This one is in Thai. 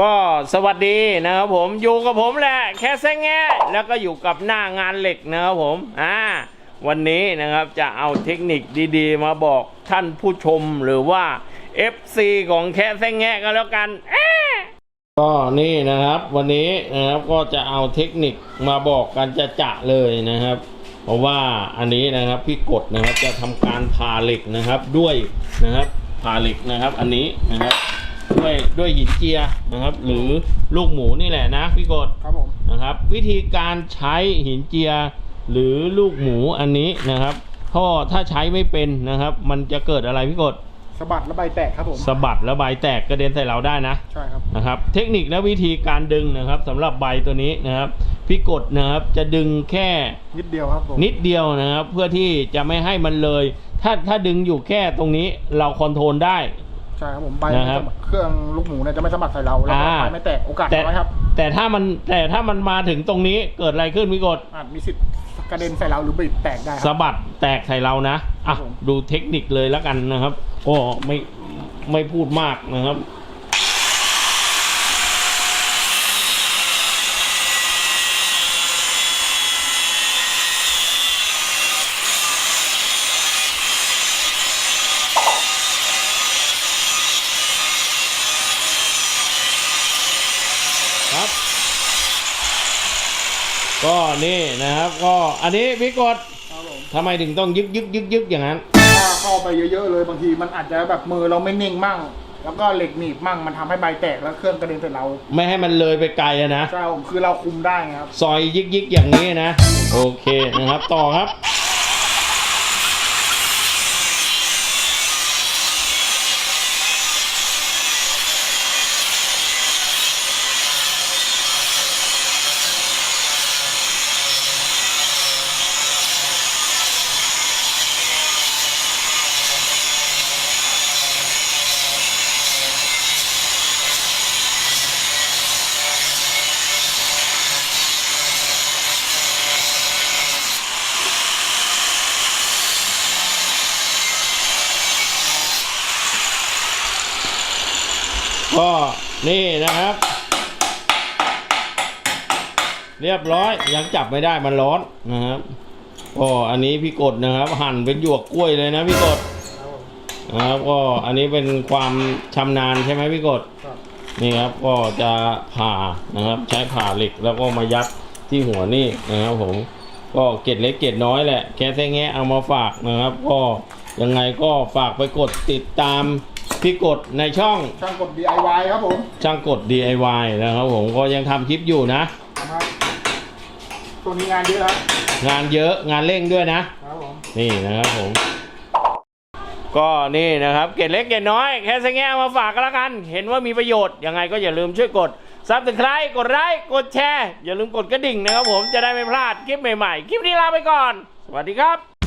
ก็สวัสดีนะครับผมอยู่กับผมแหละแค่แซงแงะแล้วก็อยู่กับหน้างานเหล็กนะครับผมอ่าวันนี้นะครับจะเอาเทคนิคดีๆ มาบอกท่านผู้ชมหรือว่า FC ของแค่แซงแงะก็แล้วกันก็นี่นะครับวันนี้นะครับก็จะเอาเทคนิคมาบอกกันจะจะเลยนะครับ เพราะว่าอันนี้นะครับพี่กดนะครับจะทำการผ่าเหล็กนะครับด้วยนะครับผ่าเหล็กนะครับ อันนี้นะครับ ด้วยด้วยหินเจียนะครับ หรือลูกหมูนี่แหละนะพี่กดครับผมนะครับ วิธีการใช้หินเจีย หรือลูกหมูอันนี้นะครับเพราะถ้าใช้ไม่เป็นนะครับ มันจะเกิดอะไรพี่กดสะบัดแล้วใบแตกครับผมสะบัดแล้วใบแตกกระเด็นใส่เราได้นะใช่ครับนะครับ เทคนิคและวิธีการดึงนะครับสำหรับใบตัวนี้นะครับพี่กดนะครับจะดึงแค่นิดเดียวครับผมนิดเดียวนะครับ เพื่อที่จะไม่ให้มันเลย ถ้าถ้าดึงอยู่แค่ตรงนี้เราคอนโทรลได้ ใช่ครับผมใบนะครับเครื่องลูกหมูเนี่ยจะไม่สะบัดใส่เราแล้วก็อ่าใบไม่แตกโอกาสแต่น้อยครับ แต่ถ้ามันแต่ถ้ามันมาถึงตรงนี้เกิดอะไรขึ้นพี่กดอาจมีสิทธิ์กระเด็นใส่เราหรือบีบแตกได้คสะรับบัดแตกใส่เรานะอะครับผมดูเทคนิคเลยแล้วกันนะครับ ก็ไม่ไม่พูดมากนะครับ ครับ ก็นี่นะครับก็อันนี้พี่กดครับผมทำไมถึงต้องยึกยึกยึกยึกอย่างนั้น ถ้าเข้าไปเยอะๆเลยบางทีมันอาจจะแบบมือเราไม่นิ่งมั่ง แล้วก็เหล็กหนีบมั่งมันทำให้ใบแตกแล้วเครื่องกระเด็นใส่เราไม่ให้มันเลยไปไกลอะนะ ใช่ครับผมคือเราคุมได้ไงครับ ซอยยิกยิกอย่างนี้นะ โอเคนะครับ ต่อครับ ก็นี่นะครับ เรียบร้อยยังจับไม่ได้มันร้อนนะครับก็อันนี้พี่กดนะครับ หั่นเป็นหยวกกล้วยเลยนะพี่กดนะครับก็อันนี้เป็นความชำนาญใช่ไหมพี่กดนี่ครับก็จะผ่านะครับ ใช้ผ่าเหล็กแล้วก็มายัดที่หัวนี่นะครับผมก็เกร็ดเล็กเกร็ดน้อยแหละแค่แท้แงะเอามาฝากนะครับ ก็ยังไงก็ฝากไปกดติดตาม พี่กดในช่องช่างกด DIY ครับผมช่างกด DIY นะครับผมก็ยังทำคลิปอยู่นะ นะครับตัวนี้งานเยอะครับงานเยอะงานเร่งด้วยนะ ครับผมนี่นะครับผม ก็นี่นะครับเกร็ดเล็กเกร็ดน้อย แค่สังแง่มาฝากกันละกัน เห็นว่ามีประโยชน์ ยังไงก็อย่าลืมช่วยกดซับสไครต์กดไลค์กดแชร์ อย่าลืมกดกระดิ่งนะครับผมจะได้ไม่พลาดคลิปใหม่ๆ คลิปนี้ลาไปก่อน สวัสดีครับ